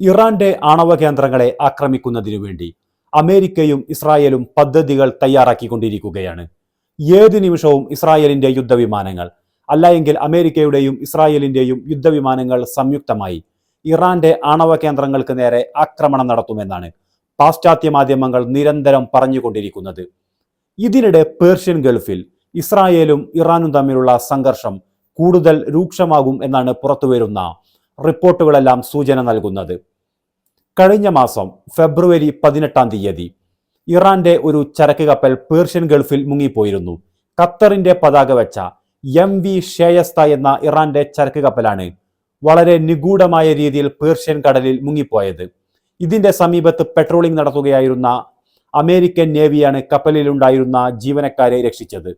ഇറാന്റെ ആണവ കേന്ദ്രങ്ങളെ ആക്രമിക്കുന്നതിനു വേണ്ടി അമേരിക്കയും ഇസ്രായേലും പദ്ധതികൾ തയ്യാറാക്കിക്കൊണ്ടിരിക്കുകയാണ്. ഏത് നിമിഷവും ഇസ്രായേലിന്റെ യുദ്ധവിമാനങ്ങൾ അല്ലായെങ്കിൽ അമേരിക്കയുടെയും ഇസ്രായേലിന്റെയും യുദ്ധവിമാനങ്ങൾ സംയുക്തമായി ഇറാന്റെ ആണവ കേന്ദ്രങ്ങൾക്ക് നേരെ ആക്രമണം നടത്തുമെന്നാണ് പാശ്ചാത്യ മാധ്യമങ്ങൾ നിരന്തരം പറഞ്ഞുകൊണ്ടിരിക്കുന്നത്. ഇതിനിടെ പേർഷ്യൻ ഗൾഫിൽ ഇസ്രായേലും ഇറാനും തമ്മിലുള്ള സംഘർഷം കൂടുതൽ രൂക്ഷമാകും എന്നാണ് പുറത്തുവരുന്ന റിപ്പോർട്ടുകളെല്ലാം സൂചന നൽകുന്നത്. കഴിഞ്ഞ മാസം ഫെബ്രുവരി പതിനെട്ടാം തീയതി ഇറാന്റെ ഒരു ചരക്ക് കപ്പൽ പേർഷ്യൻ ഗൾഫിൽ മുങ്ങിപ്പോയിരുന്നു. ഖത്തറിന്റെ പതാക വെച്ച എം വി ഷേയസ്ത എന്ന ഇറാന്റെ ചരക്ക് കപ്പലാണ് വളരെ നിഗൂഢമായ രീതിയിൽ പേർഷ്യൻ കടലിൽ മുങ്ങിപ്പോയത്. ഇതിന്റെ സമീപത്ത് പെട്രോളിംഗ് നടത്തുകയായിരുന്ന അമേരിക്കൻ നേവിയാണ് കപ്പലിലുണ്ടായിരുന്ന ജീവനക്കാരെ രക്ഷിച്ചത്.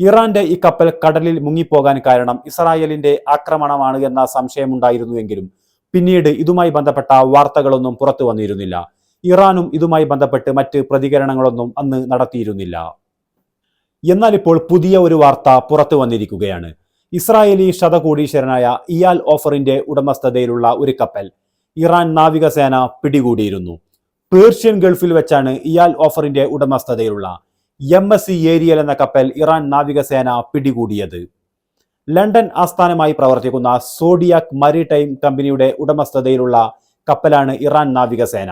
ഇറാന്റെ ഈ കപ്പൽ കടലിൽ മുങ്ങിപ്പോകാൻ കാരണം ഇസ്രായേലിന്റെ ആക്രമണമാണ് എന്ന സംശയമുണ്ടായിരുന്നുവെങ്കിലും പിന്നീട് ഇതുമായി ബന്ധപ്പെട്ട വാർത്തകളൊന്നും പുറത്തു വന്നിരുന്നില്ല. ഇറാനും ഇതുമായി ബന്ധപ്പെട്ട് മറ്റ് പ്രതികരണങ്ങളൊന്നും അന്ന് നടത്തിയിരുന്നില്ല. എന്നാൽ ഇപ്പോൾ പുതിയ ഒരു വാർത്ത പുറത്തു വന്നിരിക്കുകയാണ്. ഇസ്രായേലി ശതകോടീശ്വരനായ ഇയാൽ ഓഫറിന്റെ ഉടമസ്ഥതയിലുള്ള ഒരു കപ്പൽ ഇറാൻ നാവികസേന പിടികൂടിയിരുന്നു. പേർഷ്യൻ ഗൾഫിൽ വെച്ചാണ് ഇയാൽ ഓഫറിന്റെ ഉടമസ്ഥതയിലുള്ള എം എസ് സി ഏരിയൽ എന്ന കപ്പൽ ഇറാൻ നാവികസേന പിടികൂടിയത്. ലണ്ടൻ ആസ്ഥാനമായി പ്രവർത്തിക്കുന്ന സോഡിയാക് മരിടൈം കമ്പനിയുടെ ഉടമസ്ഥതയിലുള്ള കപ്പലാണ് ഇറാൻ നാവികസേന.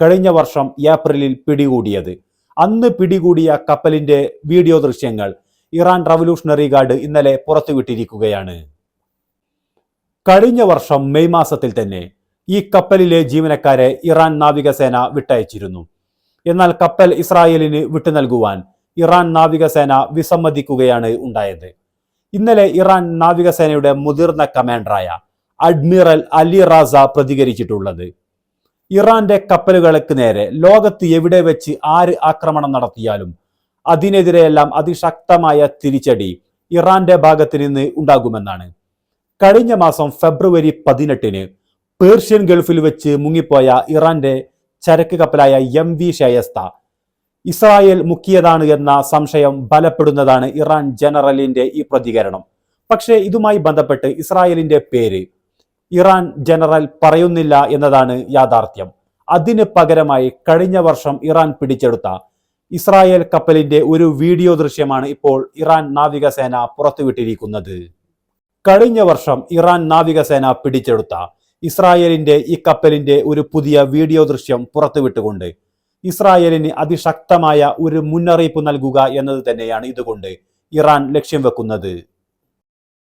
കഴിഞ്ഞ വർഷം ഏപ്രിലിൽ പിടികൂടിയത്. അന്ന് പിടികൂടിയ കപ്പലിന്റെ വീഡിയോ ദൃശ്യങ്ങൾ ഇറാൻ റവല്യൂഷണറി ഗാർഡ് ഇന്നലെ പുറത്തുവിട്ടിരിക്കുകയാണ്. കഴിഞ്ഞ വർഷം മെയ് മാസത്തിൽ തന്നെ ഈ കപ്പലിലെ ജീവനക്കാരെ ഇറാൻ നാവികസേന വിട്ടയച്ചിരുന്നു. എന്നാൽ കപ്പൽ ഇസ്രായേലിന് വിട്ടു നൽകുവാൻ ഇറാൻ നാവികസേന വിസമ്മതിക്കുകയാണ് ഉണ്ടായത്. ഇന്നലെ ഇറാൻ നാവികസേനയുടെ മുതിർന്ന കമാൻഡറായ അഡ്മിറൽ അലി റാസ പ്രതികരിച്ചിട്ടുള്ളത്. ഇറാന്റെ കപ്പലുകൾക്ക് നേരെ ലോകത്ത് എവിടെ വെച്ച് ആര് ആക്രമണം നടത്തിയാലും അതിനെതിരെയെല്ലാം അതിശക്തമായ തിരിച്ചടി ഇറാന്റെ ഭാഗത്ത് നിന്ന് ഉണ്ടാകുമെന്നാണ്. കഴിഞ്ഞ മാസം ഫെബ്രുവരി പതിനെട്ടിന് പേർഷ്യൻ ഗൾഫിൽ വെച്ച് മുങ്ങിപ്പോയ ഇറാന്റെ ചരക്ക് കപ്പലായ എം വി ഷയസ്ത ഇസ്രായേൽ മുക്കിയതാണ് എന്ന സംശയം ബലപ്പെടുന്നതാണ് ഇറാൻ ജനറലിന്റെ ഈ പ്രതികരണം. പക്ഷേ ഇതുമായി ബന്ധപ്പെട്ട് ഇസ്രായേലിന്റെ പേര് ഇറാൻ ജനറൽ പറയുന്നില്ല എന്നതാണ് യാഥാർത്ഥ്യം. അതിന് പകരമായി കഴിഞ്ഞ വർഷം ഇറാൻ പിടിച്ചെടുത്ത ഇസ്രായേൽ കപ്പലിന്റെ ഒരു വീഡിയോ ദൃശ്യമാണ് ഇപ്പോൾ ഇറാൻ നാവികസേന പുറത്തുവിട്ടിരിക്കുന്നത്. കഴിഞ്ഞ വർഷം ഇറാൻ നാവികസേന പിടിച്ചെടുത്ത ഇസ്രായേലിന്റെ ഈ കപ്പലിന്റെ ഒരു പുതിയ വീഡിയോ ദൃശ്യം പുറത്തുവിട്ടുകൊണ്ട് ഇസ്രായേലിന് അതിശക്തമായ ഒരു മുന്നറിയിപ്പ് നൽകുക എന്നത് തന്നെയാണ് ഇതുകൊണ്ട് ഇറാൻ ലക്ഷ്യം വെക്കുന്നത്.